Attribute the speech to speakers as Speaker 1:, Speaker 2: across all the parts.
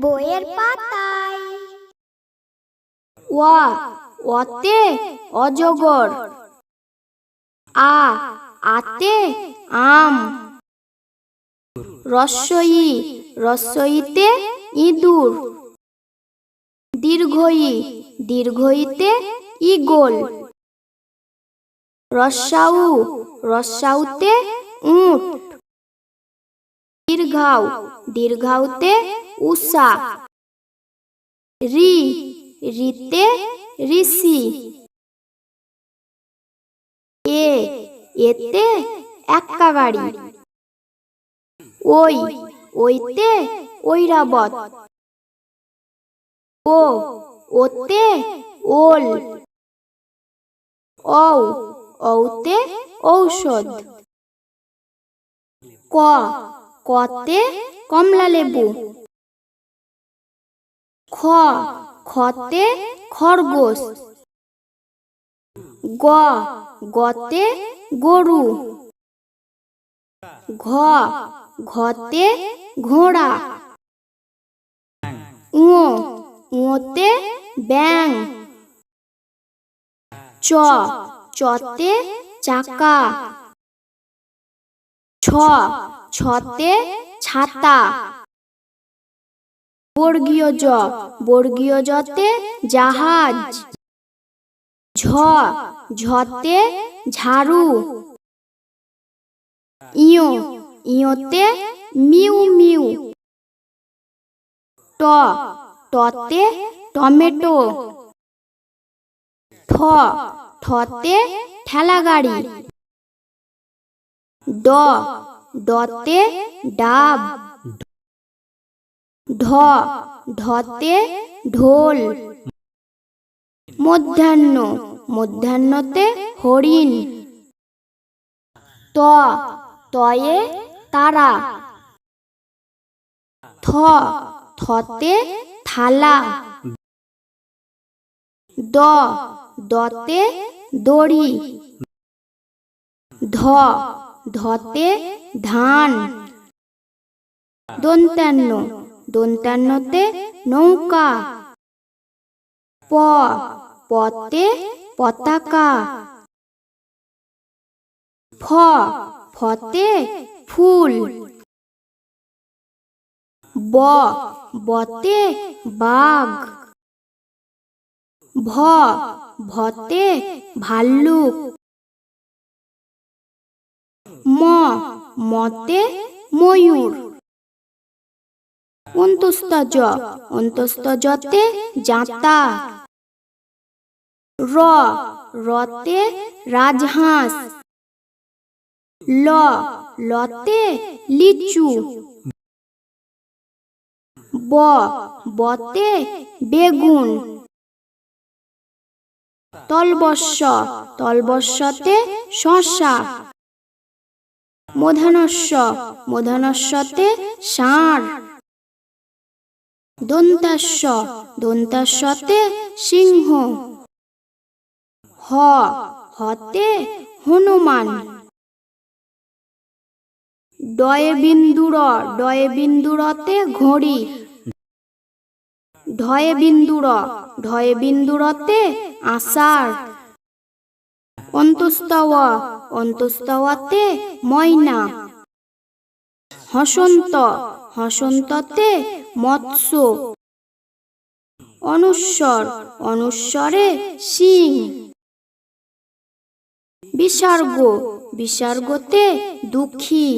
Speaker 1: বইয়ের পাতায়।
Speaker 2: ওয়া অতে অজগর। আ, আতে আম। রস্বই রস্বইতে ইঁদুর। দীর্ঘই, দীর্ঘইতে ইগল রস্যাউ রস্যাউতে উট। দীর্ঘাউ, দীর্ঘাউতে উষা। রি, রিতে ঋষি। এ, এতে এক্কা গাড়ি ওই, ওইতে ঐরাবত। ও, ওতে ওল। ঔ, ঔতে ঔষধ। ক, কতে কমলা লেবু খতে খরগোশ। গ, গতে গরু। ঘ, ঘতে ঘোড়া। উ উতে ব্যাং চ, চতে চাকা। ছ ছতে ছাতা। বর্গীয় জ, বর্গীয় জতে জাহাজ, ঝ, ঝতে ঝাড়ু, ইয়, ইয়তে মিউ মিউ, ট টতে টমেটো ঠ ঠতে ঠেলা গাড়ি ড ডতে ডাব। ঢ ঢতে ঢোল। মধ্যাহ্ন, মধ্যাহ্নতে হরিণ। ত, তয়ে তারা। থ, থতে থালা। দ, দতে দড়ি। ধ, ধতে ধান। দন্তান্ন দন্তান্নতে নৌকা। প পতে পতাকা। ফ, ফতে ফুল। ব, বতে বাঘ। ভ, ভতে ভাল্লুক। ম, মতে ময়ূর। অন্তস্তজ অন্তস্তজতে জাতা র, রতে রাজহাঁস। ল, লতে লিচু। ব, বতে বেগুন। তলবস্য, তলবস্যতে শশা। মধানস্য, মধানস্যতে ষাঁড় দন্তাস্য দন্তাস্যতে সিংহ। হ, হতে হনুমান। ডয়ে বিন্দুর, ডয়ে বিন্দুরতে ঘড়ি। ঢয়ে বিন্দুর ঢয়ে বিন্দুরতে আষাঢ়। অন্তস্তব অন্তস্তবতে ময়না। হসন্ত হসন্ততে মৎস্য। অনুস্বর অনুস্বরে সিং। বিসর্গ, বিসর্গতে দুঃখী।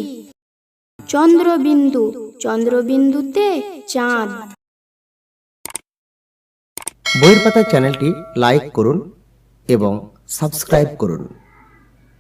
Speaker 2: চন্দ্রবিন্দু, চন্দ্রবিন্দুতে চাঁদ।
Speaker 3: বইয়ের পাতা চ্যানেলটি লাইক করুন এবং সাবস্ক্রাইব করুন।